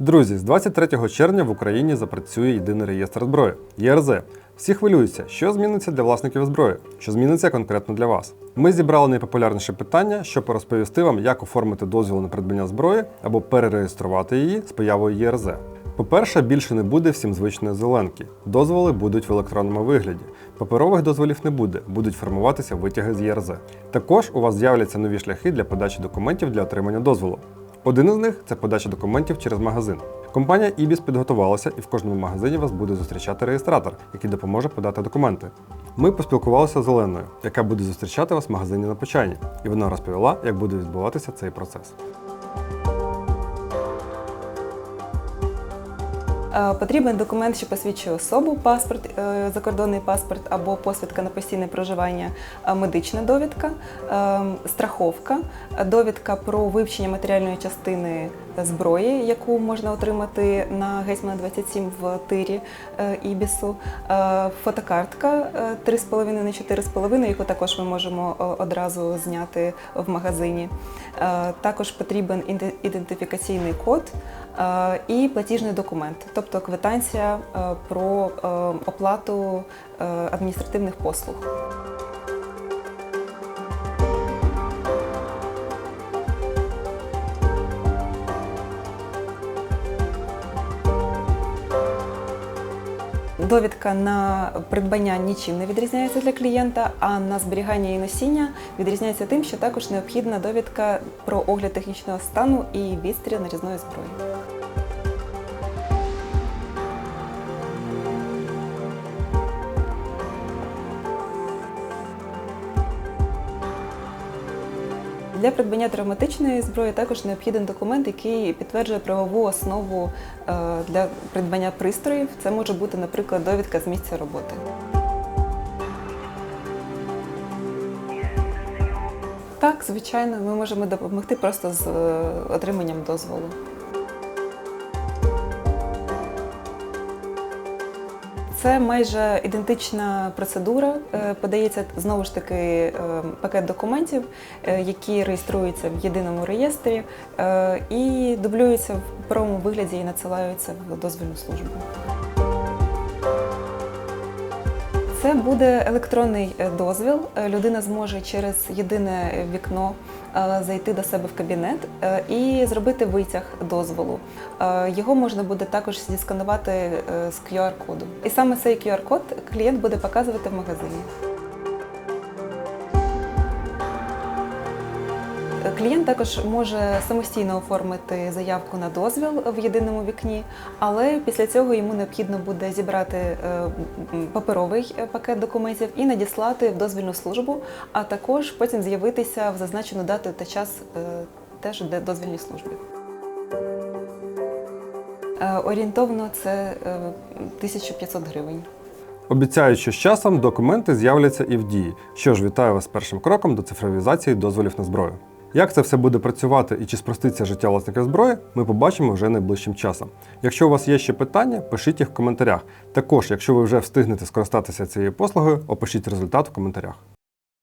Друзі, з 23 червня в Україні запрацює єдиний реєстр зброї ЄРЗ. Всі хвилюються, що зміниться для власників зброї, що зміниться конкретно для вас. Ми зібрали найпопулярніше питання, щоб розповісти вам, як оформити дозвіл на придбання зброї або перереєструвати її з появою ЄРЗ. По-перше, більше не буде всім звичної зеленки. Дозволи будуть в електронному вигляді. Паперових дозволів не буде, будуть формуватися витяги з ЄРЗ. Також у вас з'являться нові шляхи для подачі документів для отримання дозволу. Один із них це подача документів через магазин. Компанія IBIS підготувалася і в кожному магазині вас буде зустрічати реєстратор, який допоможе подати документи. Ми поспілкувалися з Оленою, яка буде зустрічати вас в магазині на Почайні, і вона розповіла, як буде відбуватися цей процес. Потрібен документ, що посвідчує особу, паспорт, е, закордонний паспорт або посвідка на постійне проживання, е, медична довідка, е, страховка, е, довідка про вивчення матеріальної частини зброї, яку можна отримати на Гетьмана 27 в тирі е, Ібісу, е, фотокартка е, 3,5 на 4,5, яку також ми можемо е, одразу зняти в магазині. Е, Також потрібен ідентифікаційний код е, і платіжний документ, тобто квитанція е, про е, оплату е, адміністративних послуг. Довідка на придбання нічим не відрізняється для клієнта, а на зберігання і носіння відрізняється тим, що також необхідна довідка про огляд технічного стану і відстріл нарізної зброї. Для придбання травматичної зброї також необхідний документ, який підтверджує правову основу е, для придбання пристроїв. Це може бути, наприклад, довідка з місця роботи. Так, звичайно, ми можемо допомогти просто з е, отриманням дозволу. Це майже ідентична процедура. Е, Подається знову ж таки е, пакет документів, е, які реєструються в єдиному реєстрі і дублюються в правому вигляді і надсилаються в дозвільну службу. Це буде електронний е, дозвіл. Е, Людина зможе через єдине вікно е, зайти до себе в кабінет і зробити витяг дозволу. Його можна буде також зісканувати з QR-коду. І саме цей QR-код клієнт буде показувати в магазині. Клієнт також може самостійно оформити заявку на дозвіл в єдиному вікні, але після цього йому необхідно буде зібрати е, паперовий е, пакет документів і надіслати в дозвільну службу, а також потім з'явитися в зазначену дату та час е, теж в дозвільній службі. Орієнтовно це е, 1500 гривень. Обіцяють, що з часом документи з'являться і в дії. Що ж, вітаю вас першим кроком до цифровізації дозволів на зброю. Як це все буде працювати і чи спроститься життя власника зброї, ми побачимо вже найближчим часом. Якщо у вас є ще питання, пишіть їх в коментарях. Також, якщо ви вже встигнете скористатися цією послугою, опишіть результат в коментарях.